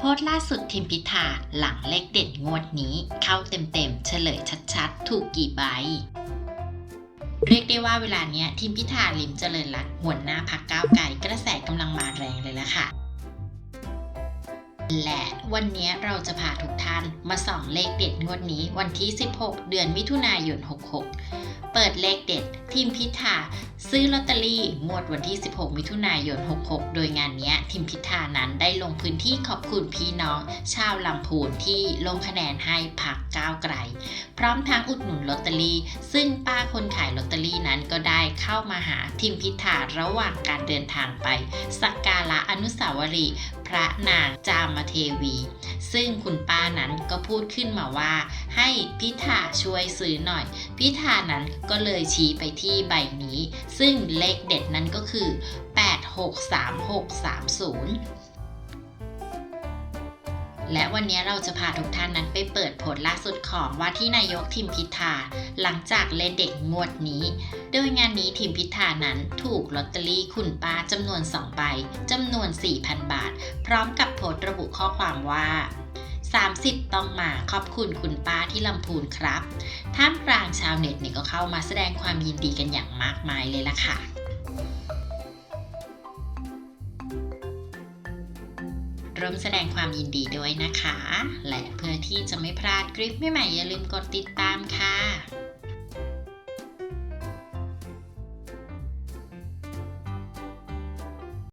โพสต์ล่าสุดทิมพิธาหลังเลขเด่นงวดนี้ เข้าเต็มๆ เฉลยชัดๆ ถูกกี่ใบ เรียกได้ว่าเวลาเนี้ยทิมพิธาลิมเจริญรัตหัวหน้าพักก้าวไกลกระแสกำลังมาแรงเลยละค่ะ และวันนี้เราจะพาทุกท่านมาส่องเลขเด็ดงวดนี้วันที่ 16 เดือนมิถุนายน 66 เปิดเลขเด็ดทีมพิธาซื้อลอตเตอรี่งวดวันที่ 16 มิถุนายน 66 โดยงานนี้ทีมพิธานั้นได้ลงพื้นที่ขอบคุณพี่น้อง ชาวลำพูนที่ลงคะแนนให้พักก้าวไกล พร้อมทั้งอุดหนุนลอตเตอรี่ซึ่งป้าคนขายลอตเตอรี่ นั้นก็ได้เข้ามาหาทีมพิธาระหว่างการเดินทางไป สักการะอนุสาวรีย์พระนางจามเทวี ซึ่งคุณป้านั้นก็พูดขึ้นมาว่า ให้พิธาช่วยซื้อหน่อย พิธานั้นก็เลยชี้ไปที่ใบนี้ ซึ่งเลขเด็ดนั้นก็คือ 863630 และวันนี้เราจะพาทุกท่านนั้นไปเปิดผลล่าสุดของว่าที่นายกทิมพิธาหลังจากเล่นเด็กงวดนี้ โดยงานนี้ทิมพิธานั้นถูกลอตเตอรี่คุณป้าจำนวน2ใบจำนวน 4,000 บาท พร้อมกับโพสต์ระบุข้อความว่า30 ต้องมาขอบคุณคุณป้าที่ลำพูนครับ ท่ามกลางชาวเน็ตเนี่ยก็เข้ามาแสดงความยินดีกันอย่างมากมายเลยล่ะค่ะ ร่วมแสดงความยินดีด้วยนะคะ และเพื่อที่จะไม่พลาดคลิปใหม่ๆอย่าลืมกดติดตามค่ะ